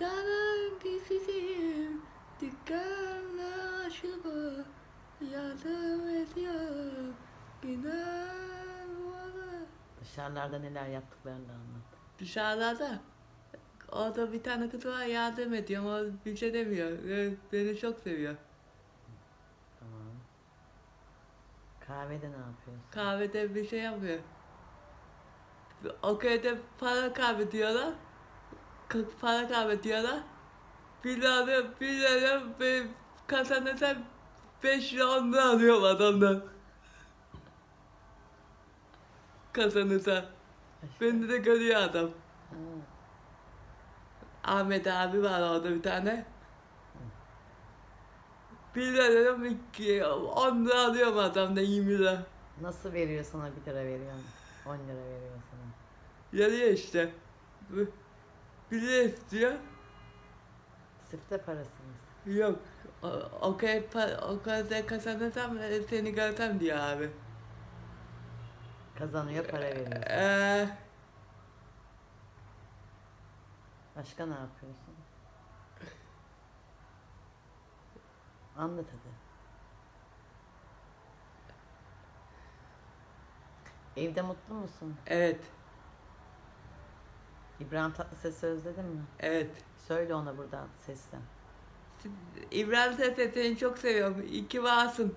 Dağların gizliyim Dükkanla aşıma Yardım ediyor Günah bana Dışarılarda neler yaptıklarını da anlat. Dışarıda Orada bir tane kız var yardım ediyor ama bir şey demiyor. Beni çok seviyor. Tamam. Kahvede ne yapıyorsun? Kahvede bir şey yapmıyor. O köyde para kahve diyorlar. Para kahve diyorlar. Bir lira, bir lira ve kazanırsam 5 lira 10 lira alıyorum adamdan. Kazanırsa. Beni de görüyor adam. Ha, Ahmet abi var orada bir tane. Bir lira iki- 10 lira alıyorum adamdan 20 lira. Nasıl veriyor sana 1 lira veriyor? 10 lira veriyor sana. Yarıyor işte. Lira istiyor. Sifte parasınız. Yok. O, o kadar, pa- o kadar kazanırsam e, seni görsem diyor abi. Kazanıyor para veriyor. Ee, Başka ne yapıyorsun? Anlat hadi. Evde mutlu musun? evet. İbrahim Tatlıses'i özledin mi? Evet. Söyle ona buradan sesle. İbrahim Sese seni çok seviyorum. İyi ki varsın.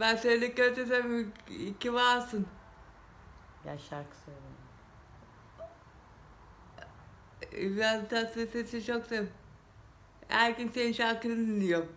Ben seni götürsem iyi ki varsın. Gel şarkı söyle. İbrahim Tatlıses'i çok seviyorum. Her gün senin şarkını dinliyorum.